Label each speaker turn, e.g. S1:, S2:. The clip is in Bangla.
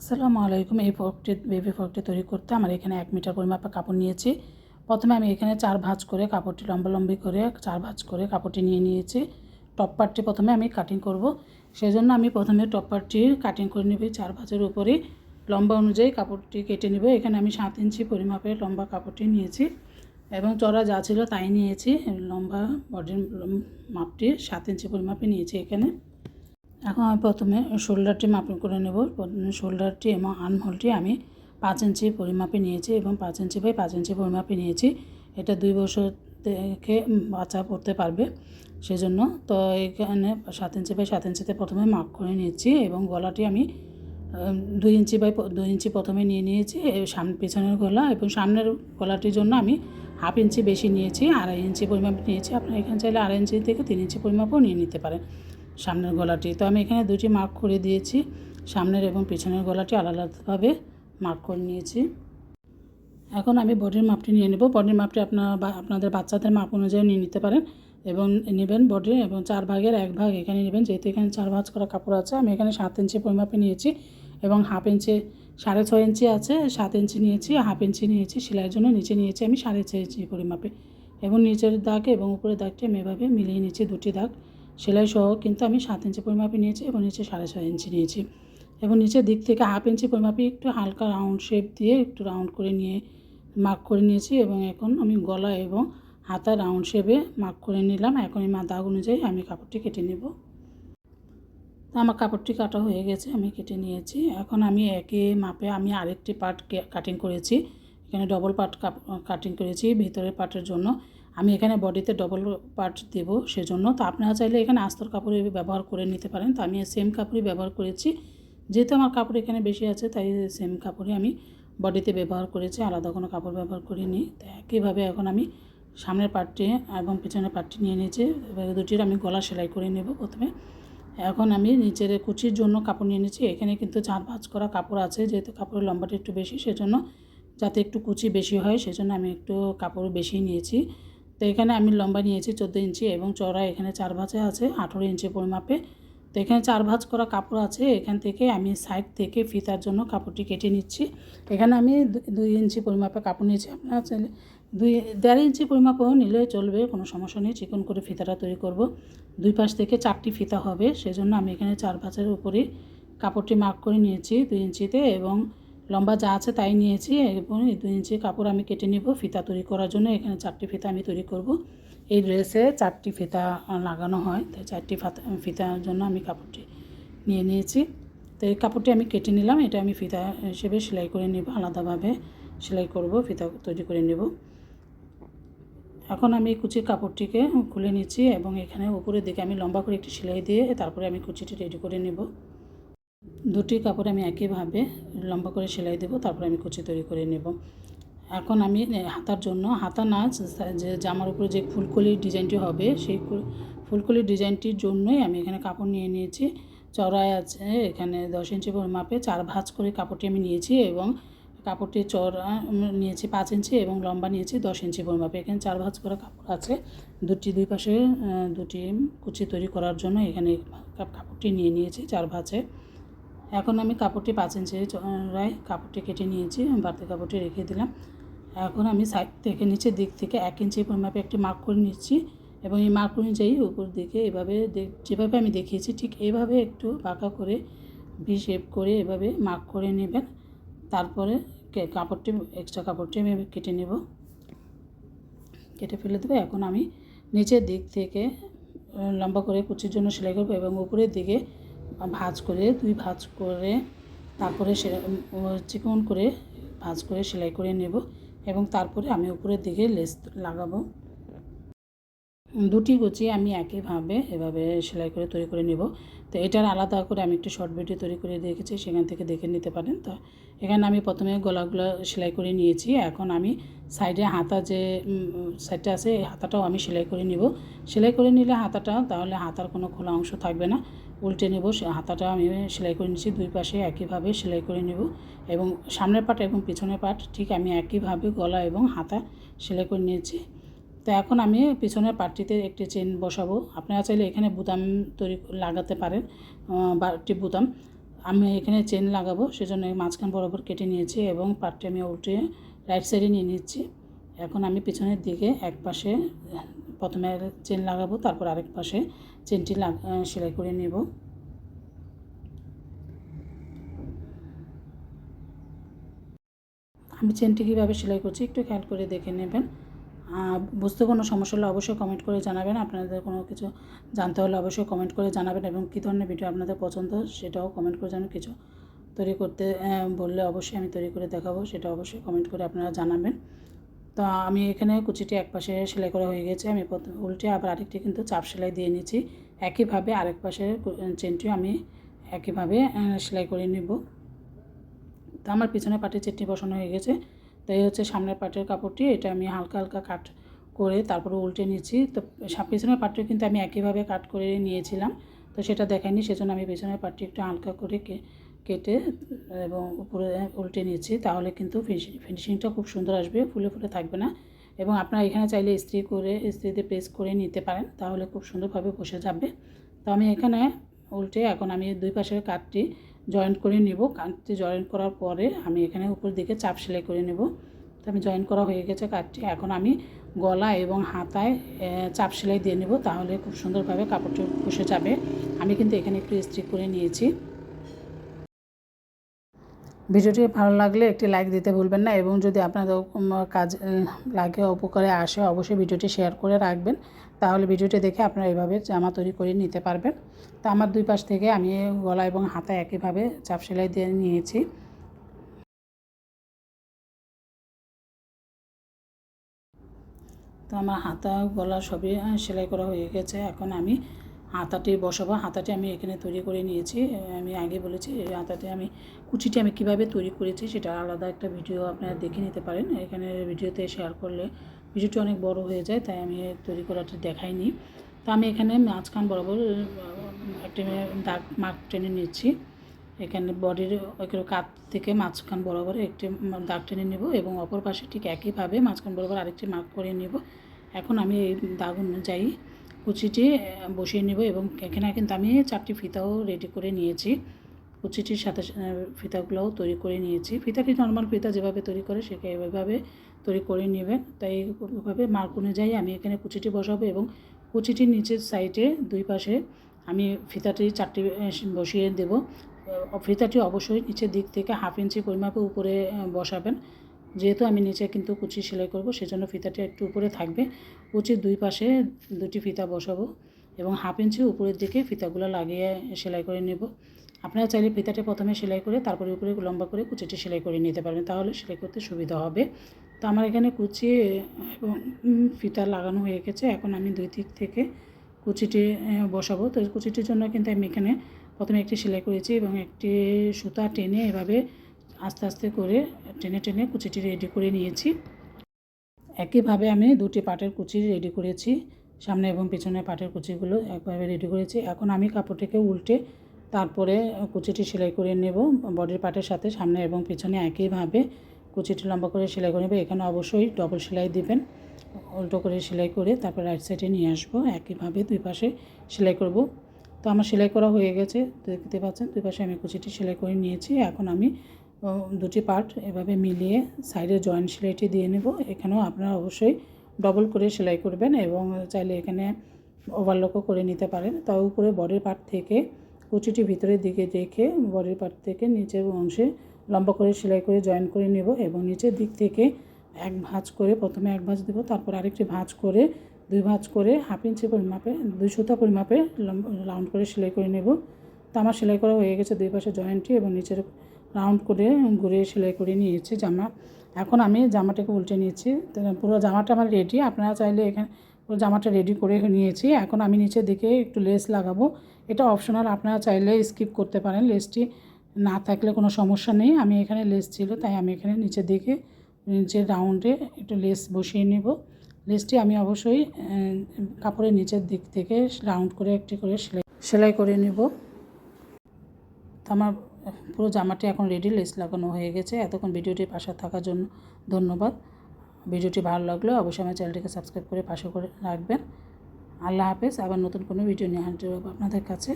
S1: আসসালামু আলাইকুম। এই ফ্রকটি বেবি ফ্রকটি তৈরি করতে আমার এখানে এক মিটার পরিমাপে কাপড় নিয়েছি। প্রথমে আমি এখানে চার ভাঁজ করে কাপড়টি লম্বালম্বি করে চার ভাঁজ করে কাপড়টি নিয়ে নিয়েছি। টপ পার্টটি প্রথমে আমি কাটিং করব। সেই জন্য আমি প্রথমে টপ পার্টটি কাটিং করে নেব। চার ভাঁজের উপরে লম্বা অনুযায়ী কাপড়টি কেটে নেব। এখানে আমি সাত ইঞ্চি পরিমাপে লম্বা কাপড়টি নিয়েছি এবং চড়া যা ছিল তাই নিয়েছি। লম্বা বডির মাপটি সাত ইঞ্চি পরিমাপে নিয়েছি এখানে। এখন আমি প্রথমে শোল্ডারটি মাপ করে নেব। শোল্ডারটি এবং আনহোলটি আমি পাঁচ ইঞ্চি পরিমাপে নিয়েছি এবং পাঁচ ইঞ্চি বাই পাঁচ ইঞ্চি পরিমাপে নিয়েছি। এটা দুই বছর থেকে বাচ্চা পড়তে পারবে সেজন্য। তো এখানে সাত ইঞ্চি বাই সাত ইঞ্চিতে প্রথমে মাপ করে নিয়েছি এবং গলাটি আমি দুই ইঞ্চি বাই দুই ইঞ্চি প্রথমে নিয়ে নিয়েছি। সামনে পেছনের গলা এবং সামনের গলাটির জন্য আমি হাফ ইঞ্চি বেশি নিয়েছি, আড়াই ইঞ্চি পরিমাপ নিয়েছি। আপনারা এখানে চাইলে আড়াই ইঞ্চি থেকে তিন ইঞ্চি পরিমাপও নিয়ে নিতে পারেন। সামনের গলাটি। তো আমি এখানে দুটি মার্ক করে দিয়েছি। সামনের এবং পিছনের গলাটি আলাদা আলাদাভাবে মার্ক করে নিয়েছি। এখন আমি বডির মাপটি নিয়ে নেব। বডির মাপটি আপনার আপনাদের বাচ্চাদের মাপ অনুযায়ী নিয়ে নিতে পারেন এবং নেবেন বডি এবং চার ভাগের এক ভাগ এখানে নেবেন। যেহেতু এখানে চার ভাঁজ করা কাপড় আছে, আমি এখানে সাত ইঞ্চি পরিমাপে নিয়েছি এবং হাফ ইঞ্চি, সাড়ে ছয় ইঞ্চি আছে, সাত ইঞ্চি নিয়েছি, হাফ ইঞ্চি নিয়েছি, সেলাইয়ের জন্য নিচে নিয়েছি আমি সাড়ে ছয় ইঞ্চি পরিমাপে এবং নিচের দাগ এবং উপরের দাগটি আমি এভাবে মিলিয়ে নিয়েছি দুটি দাগ। সেলাই সহ কিন্তু আমি সাত ইঞ্চি পরিমাপে নিয়েছি এবং নিচে সাড়ে ছয় ইঞ্চি নিয়েছি। এবং নিচের দিক থেকে হাফ ইঞ্চি পরিমাপে একটু হালকা রাউন্ড শেপ দিয়ে একটু রাউন্ড করে নিয়ে মার্ক করে নিয়েছি এবং এখন আমি গলা এবং হাতা রাউন্ড শেপে মার্ক করে নিলাম। এখন এই দাগ অনুযায়ী আমি কাপড়টি কেটে নেব। আমার কাপড়টি কাটা হয়ে গেছে, আমি কেটে নিয়েছি। এখন আমি একে মাপে আমি আরেকটি পার্ট কাটিং করেছি। এখানে ডবল পার্ট কাটিং করেছি ভিতরের পার্টের জন্য। আমি এখানে বডিতে ডবল পার্ট দেবো, সেজন্য তো আপনারা চাইলে এখানে আস্তর কাপড়ে ব্যবহার করে নিতে পারেন। তো আমি সেম কাপড়ই ব্যবহার করেছি। যেহেতু আমার কাপড় এখানে বেশি আছে, তাই সেম কাপড়ই আমি বডিতে ব্যবহার করেছি, আলাদা কোনো কাপড় ব্যবহার করিনি। তো একইভাবে এখন আমি সামনের পার্টটি এবং পিছনের পার্টটি নিয়ে নিয়েছি, এবার দুটির আমি গলা সেলাই করে নেব প্রথমে। এখন আমি নিচের কুচির জন্য কাপড় নিয়ে নিয়েছি, এখানে কিন্তু চার ভাঁজ করা কাপড় আছে, যেহেতু কাপড়ের লম্বাটা একটু বেশি, সেজন্য যাতে একটু কুচি বেশি হয়, সেজন্য আমি একটু কাপড় বেশি নিয়েছি। তো এখানে আমি লম্বা নিয়েছি চোদ্দ ইঞ্চি এবং চড়া এখানে চার ভাঁজে আছে, আঠেরো ইঞ্চি পরিমাপে। তো এখানে চার ভাঁজ করা কাপড় আছে, এখান থেকে আমি সাইড থেকে ফিতার জন্য কাপড়টি কেটে নিচ্ছি। এখানে আমি দুই ইঞ্চি পরিমাপে কাপড় নিয়েছি, আপনারা চাইলে দুই, দেড় ইঞ্চি পরিমাপও নিলে চলবে, কোনো সমস্যা নেই, চিকন করে ফিতাটা তৈরি করব। দুই পাশ থেকে চারটি ফিতা হবে, সেজন্য আমি এখানে চার ভাঁজের উপরে কাপড়টি মার্ক করে নিয়েছি দুই ইঞ্চিতে এবং লম্বা যা আছে তাই নিয়েছি। এবং দুই ইঞ্চি কাপড় আমি কেটে নিব। ফিতা তৈরি করার জন্য এখানে চারটি ফিতা আমি তৈরি করব। এই ড্রেসে চারটি ফিতা লাগানো হয়। তাই চারটি ফিতার জন্য আমি কাপড়টি নিয়ে নিয়েছি। তো এই কাপড়টি আমি কেটে নিলাম। এটা আমি ফিতা হিসেবে সেলাই করে নেব। আলাদাভাবে সেলাই করব, ফিতা তৈরি করে নেব। এখন আমি কুচির কাপড়টিকে খুলে নিচ্ছি এবং এখানে উপরের দিকে আমি লম্বা করে একটি সেলাই দিয়ে তারপরে আমি কুচিটি রেডি করে নেব। দুটি কাপড় আমি একইভাবে লম্বা করে সেলাই দেবো, তারপর আমি কুচি তৈরি করে নেব। এখন আমি হাতার জন্য, হাতা নাচ যে জামার উপরে যে ফুলকলির ডিজাইনটি হবে, সেই ফুলকলির ডিজাইনটির জন্যই আমি এখানে কাপড় নিয়ে নিয়েছি। চড়াই আছে, এখানে দশ ইঞ্চি মাপে চার ভাঁজ করে কাপড়টি আমি নিয়েছি এবং কাপড়টি চড়া নিয়েছি পাঁচ ইঞ্চি এবং লম্বা নিয়েছি দশ ইঞ্চি পরিমাপে এখানে চার ভাঁজ করা কাপড় আছে, দুটি দুই পাশে দুটি কুচি তৈরি করার জন্য এখানে কাপড়টি নিয়ে নিয়েছি চার ভাঁজে। এখন আমি কাপড়টি পাঁচ ইঞ্চি চড়ায় কাপড়টি কেটে নিয়েছি বাড়তি কাপড়টি রেখে দিলাম। এখন আমি সাইড থেকে নিচের দিক থেকে এক ইঞ্চি পরিমাপে একটি মার্ক করে নিচ্ছি এবং এই মার্ক অনুযায়ী উপর দিকে এভাবে যেভাবে আমি দেখিয়েছি ঠিক এইভাবে একটু পাকা করে ভি শেপ করে এভাবে মার্ক করে নেবেন। তারপরে কাপড়টি এক্সট্রা কাপড়টি আমি কেটে নেব। কেটে ফেলে দেবো। এখন আমি নিচের দিক থেকে লম্বা করে কুচির জন্য সেলাই করব এবং উপরের দিকে ভাঁজ করে, দুই ভাজ করে তারপরে চিকন করে ভাজ করে সেলাই করে নেব এবং তারপরে আমি উপরের দিকে লেস লাগাবো। দুটি কুচি আমি একইভাবে এভাবে সেলাই করে তৈরি করে নেব। তো এটার আলাদা করে আমি একটু শর্ট ভিডিও তৈরি করে রেখেছি, সেখান থেকে দেখে নিতে পারেন। তো এখানে আমি প্রথমে গলাগুলো সেলাই করে নিয়েছি। এখন আমি সাইডে হাতা যে সাইডটা আছে, এই হাতাটাও আমি সেলাই করে নিব। সেলাই করে নিলে হাতাটা, তাহলে হাতার কোনো খোলা অংশ থাকবে না। উল্টে নেব, সে হাতাটা আমি সেলাই করে নিচ্ছি দুই পাশে একইভাবে সেলাই করে নেব। এবং সামনের পাট এবং পিছনের পাট ঠিক আমি একইভাবে গলা এবং হাতা সেলাই করে নিয়েছি। তো এখন আমি পিছনের পাটটিতে একটি চেন বসাবো। আপনারা চাইলে এখানে বুতাম তৈরি লাগাতে পারেন বা একটি বুতাম। আমি এখানে চেন লাগাবো, সেজন্য মাঝখান বরাবর কেটে নিয়েছি এবং পাটটি আমি উল্টে রাইট সাইডে নিয়ে নিচ্ছি। এখন আমি পিছনের দিকে এক পাশে, প্রথমে চেন লাগাবো, তারপর আরেক পাশে চেনটি সেলাই করে নেব। আমি চেনটি কীভাবে সেলাই করছি একটু খেয়াল করে দেখে নেবেন। বুঝতে কোনো সমস্যা হলে অবশ্যই কমেন্ট করে জানাবেন। আপনাদের কোনো কিছু জানতে হলে অবশ্যই কমেন্ট করে জানাবেন এবং কী ধরনের ভিডিও আপনাদের পছন্দ সেটাও কমেন্ট করে জানাবেন। কিছু তৈরি করতে বললে অবশ্যই আমি তৈরি করে দেখাবো, সেটা অবশ্যই কমেন্ট করে আপনারা জানাবেন। তো আমি এখানে কুচিটি এক পাশে সেলাই করা হয়ে গেছে। আমি উল্টে আবার আরেকটি কিন্তু চাপ সেলাই দিয়ে নিয়েছি একইভাবে আরেক পাশে চেনটিও আমি একইভাবে সেলাই করে নেব। তো আমার পিছনে পাটের চেটনি বসানো হয়ে গেছে। তো এই হচ্ছে সামনের পাটের কাপড়টি এটা আমি হালকা হালকা কাট করে তারপরে উল্টে নিচ্ছি তো পিছনের পাটটিও কিন্তু আমি একইভাবে কাট করে নিয়েছিলাম। তো সেটা দেখাইনি সেজন্য আমি পিছনের পাটটি একটু হালকা করে কেটে এবং উপরে উল্টে নিচ্ছি তাহলে কিন্তু ফিনিশিংটা খুব সুন্দর আসবে, ফুলে ফুলে থাকবে না। এবং আপনারা এখানে চাইলে ইস্ত্রি করে, ইস্ত্রিতে প্রেস করে নিতে পারেন, তাহলে খুব সুন্দরভাবে বসে যাবে। তো আমি এখানে উল্টে এখন আমি দুই পাশের কাঠটি জয়েন্ট করে নেব। কাঠটি জয়েন্ট করার পরে আমি এখানে উপর দিকে চাপ সেলাই করে নেব। তো আমি জয়েন্ট করা হয়ে গেছে কাঠটি এখন আমি গলা এবং হাতায় চাপ সেলাই দিয়ে নেব। তাহলে খুব সুন্দরভাবে কাপড়টি বসে যাবে। আমি কিন্তু এখানে একটু ইস্ত্রি করে নিয়েছি। ভিডিওটি ভালো লাগলে একটি লাইক দিতে ভুলবেন না এবং যদি আপনাদের কাজ লাগে, উপকারে আসে অবশ্যই ভিডিওটি শেয়ার করে রাখবেন। তাহলে ভিডিওটি দেখে আপনারা এইভাবে জামা তৈরি করে নিতে পারবেন। তো আমার দুই পাশ থেকে আমি গলা এবং হাতা একইভাবে চাপ সেলাই দিয়ে নিয়েছি। তো আমার হাতা, গলা সবই সেলাই করা হয়ে গেছে। এখন আমি হাতাটি বসাবো। হাতাটি আমি এখানে তৈরি করে নিয়েছি। আমি আগে বলেছি, এই হাতাটি আমি, কুচিটি আমি কীভাবে তৈরি করেছি সেটা আলাদা একটা ভিডিও আপনারা দেখে নিতে পারেন। এখানে ভিডিওতে শেয়ার করলে ভিডিওটি অনেক বড় হয়ে যায়, তাই আমি তৈরি করাটা দেখাইনি। তো আমি এখানে মাঝখান বরাবর একটা দাগ মার্ক টেনে নিচ্ছি। এখানে বডির ওইগুলো কাত থেকে মাঝখান বরাবর একটি দাগ টেনে নেব এবং অপর পাশে ঠিক একইভাবে মাঝখান বরাবর আরেকটি মার্ক করে নেব। এখন আমি এই দাগ অনুযায়ী কুচিটি বসিয়ে নেব এবং এখানে কিন্তু আমি চারটি ফিতাও রেডি করে নিয়েছি। কুচিটির সাথে ফিতাগুলোও তৈরি করে নিয়েছি। ফিতাটি নর্মাল ফিতা যেভাবে তৈরি করে সেকে এভাবে তৈরি করে নেবেন। তাই এইভাবে মার্ক অনুযায়ী আমি এখানে কুচিটি বসাবো এবং কুচিটির নিচের সাইডে দুই পাশে আমি ফিতাটি চারটি বসিয়ে দেব। ফিতাটি অবশ্যই নিচের দিক থেকে হাফ ইঞ্চি পরিমাপে উপরে বসাবেন। যেহেতু আমি নিচে কিন্তু কুচি সেলাই করব, সেজন্য ফিতাটি একটু উপরে থাকবে। কুচির দুই পাশে দুটি ফিতা বসাবো এবং হাফ ইঞ্চি উপরের দিকে ফিতাগুলো লাগিয়ে সেলাই করে নেব। আপনারা চাইলে ফিতাটি প্রথমে সেলাই করে তারপরে উপরে লম্বা করে কুচিটি সেলাই করে নিতে পারবেন তাহলে সেলাই করতে সুবিধা হবে। তো আমার এখানে কুচি এবং ফিতা লাগানো হয়ে গেছে, এখন আমি দুই দিক থেকে কুচিটি বসাবো। তো কুচিটির জন্য কিন্তু আমি এখানে প্রথমে একটি সেলাই করেছি এবং একটি সুতা টেনে এভাবে আস্তে আস্তে করে টেনে টেনে কুচিটি রেডি করে নিয়েছি। একইভাবে আমি দুটি পাটের কুচি রেডি করেছি, সামনে এবং পিছনে পাটের কুচিগুলো একভাবে রেডি করেছি। এখন আমি কাপড়টিকে উল্টে তারপরে কুচিটি সেলাই করে নেব। বডির পাটের সাথে সামনে এবং পিছনে একইভাবে কুচিটি লম্বা করে সেলাই করে নেব। এখানে অবশ্যই ডবল সেলাই দিবেন। উল্টো করে সেলাই করে তারপর রাইট সাইডে নিয়ে আসব। একইভাবে দুই পাশে সেলাই করব। তো আমার সেলাই করা হয়ে গেছে। দেখতে পাচ্ছেন, দুই পাশে আমি কুচিটি সেলাই করে নিয়েছি। এখন আমি দুটি পার্ট এভাবে মিলিয়ে সাইডে জয়েন্ট সেলাইটি দিয়ে নেব। এখানেও আপনারা অবশ্যই ডবল করে সেলাই করবেন এবং চাইলে এখানে ওভারলকও করে নিতে পারেন। তাও উপরে বডির পার্ট থেকে কুচিটি ভিতরের দিকে রেখে বডির পার্ট থেকে নিচের অংশে লম্বা করে সেলাই করে জয়েন করে নেব এবং নিচের দিক থেকে এক ভাঁজ করে প্রথমে এক ভাঁজ দেবো, তারপর আরেকটি ভাঁজ করে দুই ভাঁজ করে হাফ ইঞ্চি পরিমাপে, দুই সুতা পরিমাপে রাউন্ড করে সেলাই করে নেব। তো আমার সেলাই করা হয়ে গেছে দুই পাশে জয়েন্টটি এবং নিচের রাউন্ড করে ঘুরে সেলাই করে নিয়েছি জামা। এখন আমি জামাটাকে উল্টে নিয়েছি। পুরো জামাটা আমার রেডি আপনারা চাইলে এখানে পুরো জামাটা রেডি করে নিয়েছি। এখন আমি নিচের দিকে একটু লেস লাগাবো। এটা অপশনাল আপনারা চাইলে স্কিপ করতে পারেন। লেসটি না থাকলে কোনো সমস্যা নেই। আমি এখানে লেস ছিল, তাই আমি এখানে নিচের দিকে, নিচের রাউন্ডে একটু লেস বসিয়ে নেব। লেসটি আমি অবশ্যই কাপড়ের নিচের দিক থেকে রাউন্ড করে একটি করে সেলাই সেলাই করে নেব। তো আমার পুরো জামাটি এখন রেডি লেস লাগানো হয়ে গেছে। এতক্ষণ ভিডিওটির পাশে থাকার জন্য ধন্যবাদ। ভিডিওটি ভালো লাগলে অবশ্যই আমার চ্যানেলটিকে সাবস্ক্রাইব করে পাশে করে রাখবেন। আল্লাহ হাফেজ। আবার নতুন কোনো ভিডিও নিয়ে হব আপনাদের কাছে।